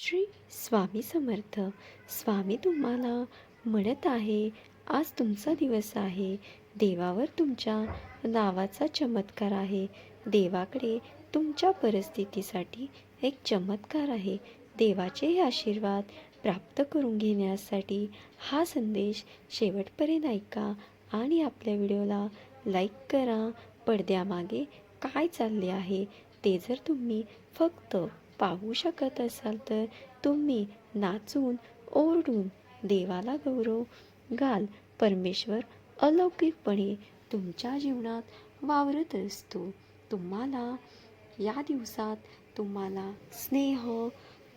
श्री स्वामी समर्थ. स्वामी तुम्हाला म्हणत आहे आज तुमचा दिवस आहे. देवावर तुमच्या नावाचा चमत्कार आहे. देवाकडे तुमच्या परिस्थितीसाठी एक चमत्कार आहे. देवाचे हे आशीर्वाद प्राप्त करून घेण्यासाठी हा संदेश शेवटपर्यंत ऐका आणि आपल्या व्हिडिओला लाईक करा. पडद्यामागे काय चालले आहे ते जर तुम्ही फक्त पाहू शकत असाल तर तुम्ही नाचून ओरडून देवाला गौरव घाल. परमेश्वर अलौकिकपणे तुमच्या जीवनात वावरत असतो. तुम्हाला या दिवसात तुम्हाला स्नेह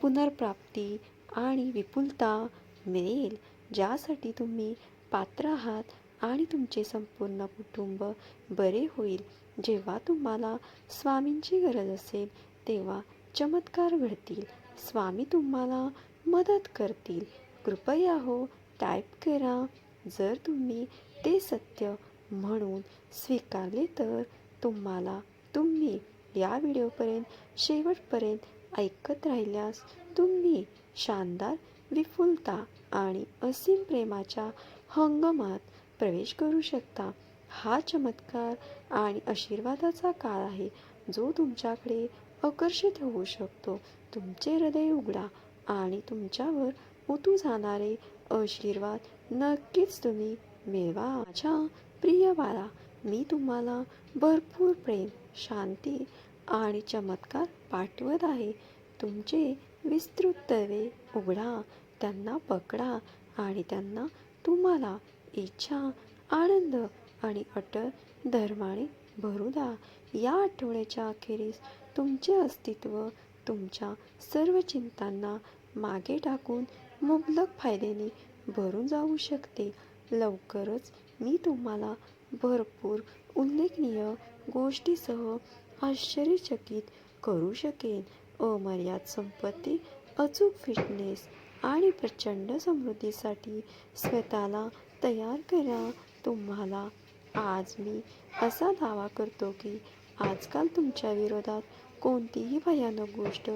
पुनर्प्राप्ती आणि विपुलता मिळेल ज्यासाठी तुम्ही पात्र आहात आणि तुमचे संपूर्ण कुटुंब बरे होईल. जेव्हा तुम्हाला स्वामींची गरज असेल तेव्हा चमत्कार घडतील. स्वामी तुम्हाला मदत करतील. कृपया हो टाईप करा. जर तुम्ही ते सत्य म्हणून स्वीकारले तर तुम्हाला तुम्ही या व्हिडिओपर्यंत शेवटपर्यंत ऐकत राहिल्यास तुम्ही शानदार विपुलता आणि असीम प्रेमाच्या हंगामात प्रवेश करू शकता. हा चमत्कार आणि आशीर्वादाचा काळ आहे जो तुमच्याकडे आकर्षित होऊ शकतो. तुमचे हृदय उघडा आणि तुमच्यावर उतू जाणारे आशीर्वाद नक्कीच तुम्ही मिळवा. माझ्या प्रिय बाळा मी तुम्हाला भरपूर प्रेम शांती आणि चमत्कार पाठवत आहे. तुमचे विस्तृत तवे उघडा त्यांना पकडा आणि त्यांना तुम्हाला इच्छा आनंद आणि अटल धर्माने भरू द्या. या आठवड्याच्या अखेरीस तुमचे अस्तित्व तुमच्या सर्व चिंतांना मागे टाकून मुबलक फायद्याने भरून जाऊ शकते. लवकरच मी तुम्हाला भरपूर उल्लेखनीय गोष्टीसह आश्चर्यचकित करू शकेन. अमर्याद संपत्ती अचूक फिटनेस आणि प्रचंड समृद्धीसाठी स्वतःला तयार करा. तुम्हाला आज मी असा दावा करतो की आजकाल तुमच्या विरोधात कोणतीही भयानक गोष्ट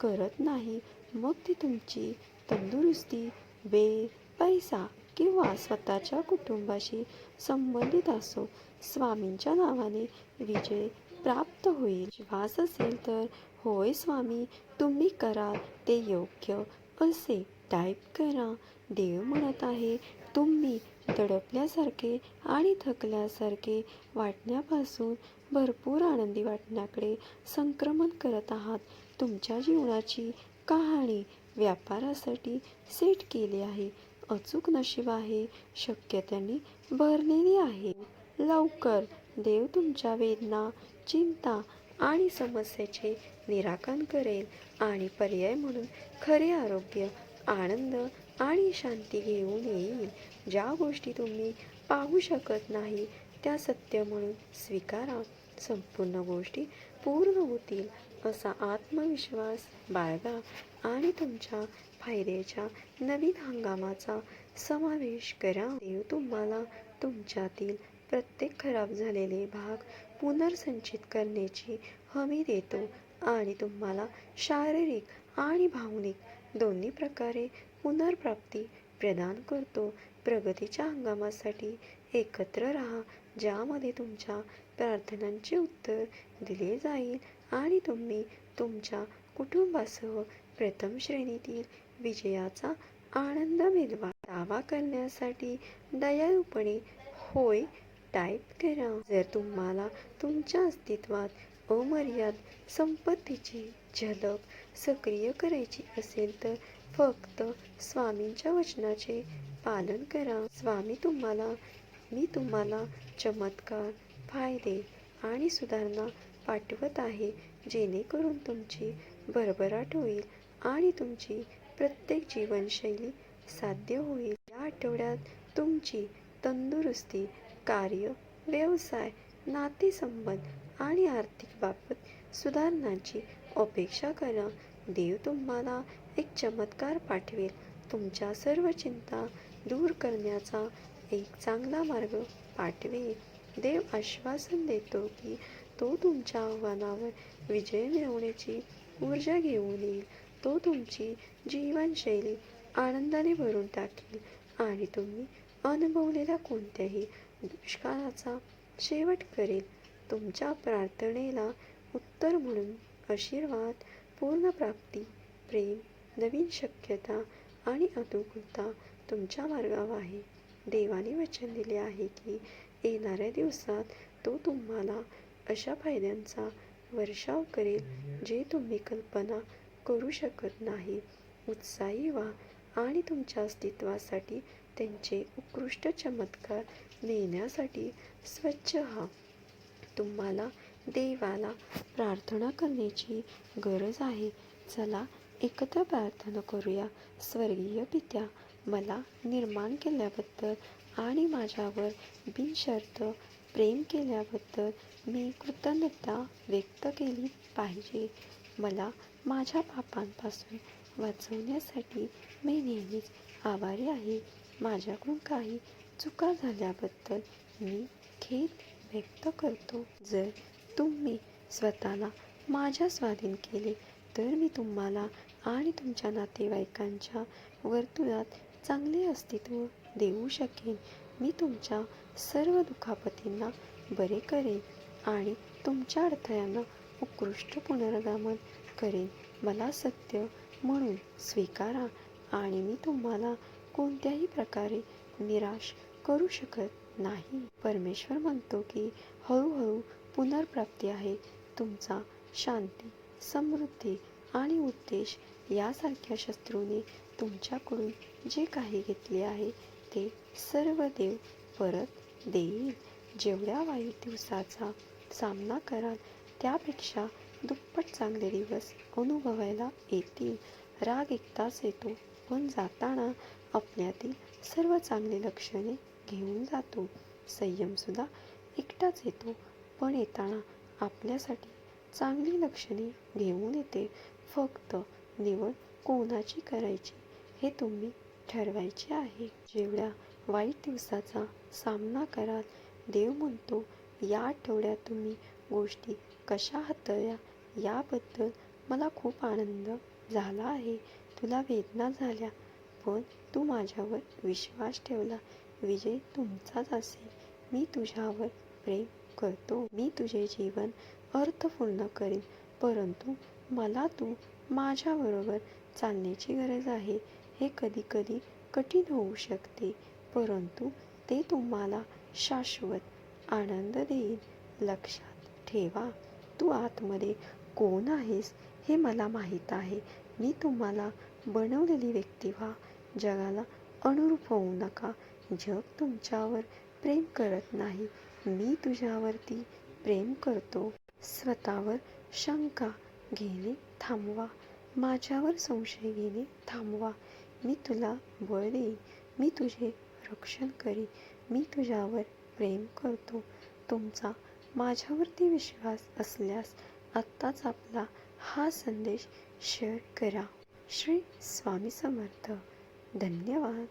करत नाही. मग ती तुमची तंदुरुस्ती वेळ पैसा किंवा स्वतःच्या कुटुंबाशी संबंधित असो स्वामींच्या नावाने विजय प्राप्त होईल. विश्वास असेल तर होय स्वामी तुम्ही कराल ते योग्य असे टाईप करा. देव म्हणत आहे तुम्ही दडपल्यासारखे आणि थकल्यासारखे वाटण्यापासून भरपूर आनंदी वाटण्याकडे संक्रमण करत आहात. तुमच्या जीवनाची कहाणी व्यापारासाठी सेट केली आहे. अचूक नशीब आहे. शक्यतेने भरलेली आहे. लवकर देव तुमच्या वेदना चिंता आणि समस्येचे निराकरण करेल आणि पर्याय म्हणून खरे आरोग्य आनंद आणि शांती घेऊन येईल. ज्या गोष्टी तुम्ही पाहू शकत नाही त्या सत्य म्हणून स्वीकारा. संपूर्ण गोष्टी पूर्ण होतील असा आत्मविश्वास बाळगा आणि तुमच्या फायद्याच्या नवीन हंगामाचा समावेश करा. देव तुम्हाला तुमच्यातील प्रत्येक खराब झालेले भाग पुनर्संचित करण्याची हमी देतो आणि तुम्हाला शारीरिक आणि भावनिक दोन्ही प्रकारे पुनर्प्राप्ती प्रदान करतो. प्रगतीच्या हंगामासाठी एकत्र राहा ज्यामध्ये तुमच्या प्रार्थनांचे उत्तर दिले जाईल आणि तुम्ही तुमच्या कुटुंबासह प्रथम श्रेणीतील विजयाचा आनंद मिळवा. दावा करण्यासाठी दयाळूपणे होय टाईप करा. जर तुम्हाला तुमच्या अस्तित्वात अमर्याद संपत्तीची झलक सक्रिय करायची असेल तर फक्त स्वामींच्या वचनाचे पालन करा. स्वामी तुम्हाला मी तुम्हाला चमत्कार फायदे आणि सुधारणा पाठवत आहे जेणेकरून तुमची भरभराट होईल आणि तुमची प्रत्येक जीवनशैली साध्य होईल. या आठवड्यात तुमची तंदुरुस्ती कार्य व्यवसाय नातेसंबंध आणि आर्थिक बाबत सुधारणांची अपेक्षा करा. देव तुम्हाला एक चमत्कार पाठवेल. तुमच्या सर्व चिंता दूर करण्याचा एक चांगला मार्ग पाठवेल. देव आश्वासन देतो की तो तुमच्या आव्हानावर विजय मिळवण्याची ऊर्जा घेऊन येईल. तो तुमची जीवनशैली आनंदाने भरून टाकेल आणि तुम्ही अनुभवलेल्या कोणत्याही दुष्काळाचा शेवट करेल. तुमच्या प्रार्थनेला उत्तर म्हणून आशीर्वाद पूर्ण प्राप्ती प्रेम नवीन शक्यता आणि अनुकूलता तुमच्या मार्गावर आहे. देवाने वचन दिले आहे की येणाऱ्या दिवसात तो तुम्हाला अशा फायद्यांचा वर्षाव करेल जे तुम्ही कल्पना करू शकत नाही. उत्साही व्हा आणि तुमच्या अस्तित्वासाठी त्यांचे उत्कृष्ट चमत्कार नेण्यासाठी स्वच्छ हा तुम्हाला देवाला प्रार्थना करण्याची गरज आहे. चला एकत्र प्रार्थना करूया स्वर्गीय पित्या मला निर्माण केल्याबद्दल आणि माझ्यावर बिनशर्त प्रेम केल्याबद्दल मी कृतज्ञता व्यक्त केली पाहिजे. मला माझ्या पापांपासून वाचवण्यासाठी मी नेहमीच आभारी आहे. माझ्याकडून काही चुका झाल्याबद्दल मी खेद व्यक्त करतो. जर तुम्ही स्वतःला माझ्या स्वाधीन केले तर मी तुम्हाला आणि तुमच्या नातेवाईकांच्या वर्तुळात चांगले अस्तित्व देऊ शकेन. मी तुमच्या सर्व दुखापतींना बरे करेन आणि तुमच्या अडथळ्यांना उत्कृष्ट पुनर्गमन करेन. मला सत्य म्हणून स्वीकारा आणि मी तुम्हाला कोणत्याही प्रकारे निराश करू शकत नाही. परमेश्वर म्हणतो की हळूहळू पुनर्प्राप्ती आहे. तुमचा शांती समृद्धी आणि उद्देश यासारख्या शत्रूने तुमच्याकडून जे काही घेतले आहे ते सर्व देव परत देईल. जेवढ्या वाईट दिवसाचा सामना कराल त्यापेक्षा दुप्पट चांगले दिवस अनुभवायला येतील. राग एकताच येतो पण जाताना आपल्यातील सर्व चांगली लक्षणे घेऊन जातो. संयमसुद्धा एकटाच येतो पण येताना आपल्यासाठी चांगली लक्षणे घेऊन येते. फक्त निवड कोणाची करायची हे तुम्ही ठरवायचे आहे. जेवढ्या वाईट दिवसाचा सामना कराल देव म्हणतो या आठवड्यात तुम्ही गोष्टी कशा हाताळल्या याबद्दल मला खूप आनंद झाला आहे. तुला वेदना झाल्या पण तू माझ्यावर विश्वास ठेवला. विजय तुमचाच असेल. मी तुझ्यावर प्रेम करतो. मी तुझे जीवन अर्थपूर्ण करेन परंतु मला तू माझ्याबरोबर चालण्याची गरज आहे हे कधीकधी कठीण होऊ शकते परंतु ते तुम्हाला शाश्वत आनंद देईल. लक्षात ठेवा तू आतमध्ये कोण आहेस हे मला माहीत आहे. मी तुम्हाला बनवलेली व्यक्ती व्हा जगाला अनुरूप होऊ नका. जग तुमच्यावर प्रेम करत नाही मी तुझ्यावरती प्रेम करतो. स्वतःवर शंका घेणे थांबवा. माझ्यावर संशय घेणे थांबवा. मी तुला बळ देईन. मी तुझे रक्षण करीन. मी तुझ्यावर प्रेम करतो. तुमचा माझ्यावरती विश्वास असल्यास आत्ताच आपला हा संदेश शेअर करा. श्री स्वामी समर्थ. धन्यवाद.